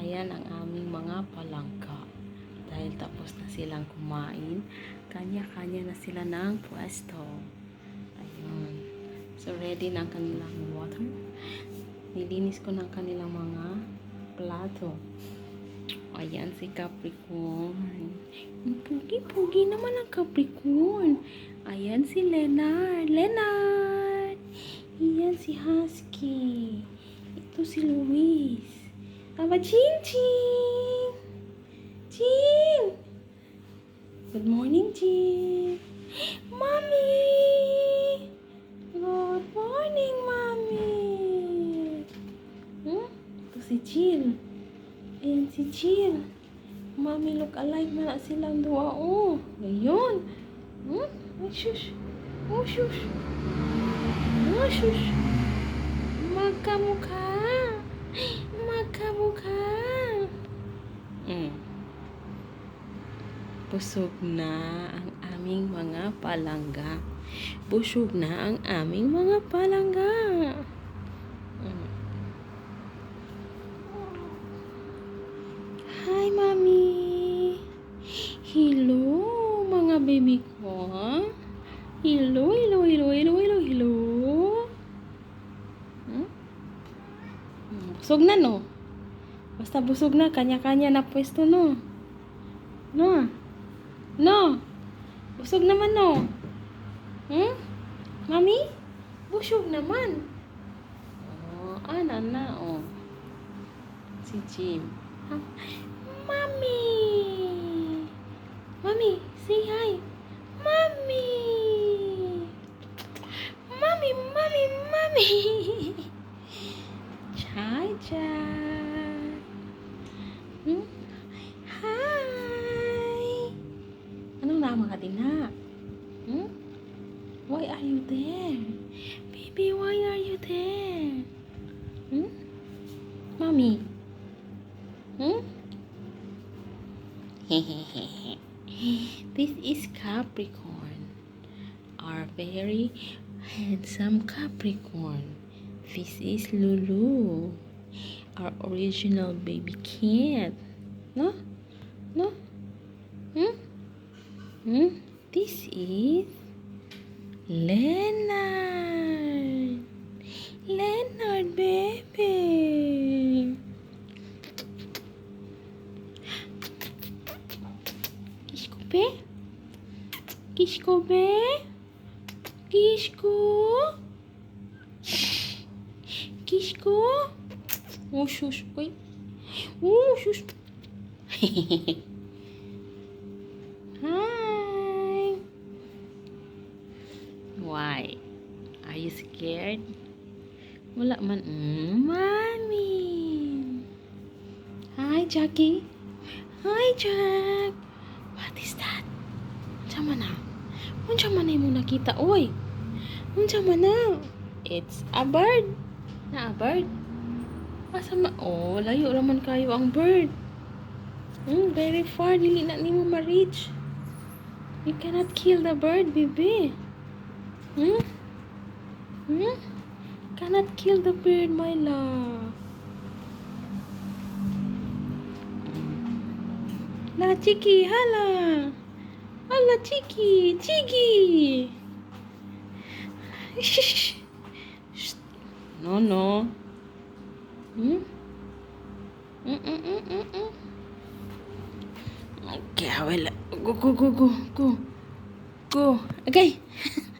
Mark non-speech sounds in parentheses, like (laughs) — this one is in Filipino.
Ayan ang aming mga palangka. Dahil tapos na silang kumain, kanya-kanya na sila ng pwesto. Ayun. So, ready na ang kanilang water. Nilinis ko ng kanilang mga plato. Ayan si Capricorn. Pugi-pugi naman ang Capricorn. Ayan si Leonard. Leonard! Ayan si Husky. Ito si Luis. Aba, Chin Chin! Chin! Good morning, Chin! Mommy! Good morning, Mommy! Hmm? Ito si Jill. Ayan si Jill. Mommy look alike na silang dua. Oh, ngayon. Hmm? Ay, shush. Oh, shush. Oh, shush. Magkamukha. Busog na ang aming mga palangga. Busog na ang aming mga palangga. Hi, Mami. Hello, mga baby ko. Hello, hello, hello, hello, hello, hello. Hmm? Hmm, Busog na, no? Basta busog na, kanya-kanya na pwesto, no? No? No? Busog naman, no? Hmm? Mami? Busog naman. Oh, ana na, oh. Si Jim. Ha? Mami! Mami, say hi. Mami! Mami, mami, mami! (laughs) Hi, Jack. Ha? Hmm? Why are you there? Baby, why are you there? Hmm? Mommy? Hmm? (laughs) this is Capricorn. Our very handsome Capricorn. This is Lulu. Our original baby cat. No? No? Hmm? This is Leonard. Leonard, baby. Kisco pé? Kisco pé? Kisco? Kisco? Um chus. Oi? Um chus. Hehehe. (laughs) scared? Wala man. Mm, mommy. Hi, Jackie. Hi, Jack. What is that? Unsa man na? Unsa man na mo nakita? Oy. Unsa man na? It's a bird. Na a bird? Asa ma? Oh, layo raman kayo ang bird. Hmm, very far. Dili na nimo ma-reach. You cannot kill the bird, baby. Hmm? Hmm? Cannot kill the bird, my love. La Chiki, hala. Hala Chiki, Chiki. Shh. No, no. Hmm? Mm, mm, mm, mm, mm. Okay, well, go, go, go, go, go. Go. Okay. (laughs)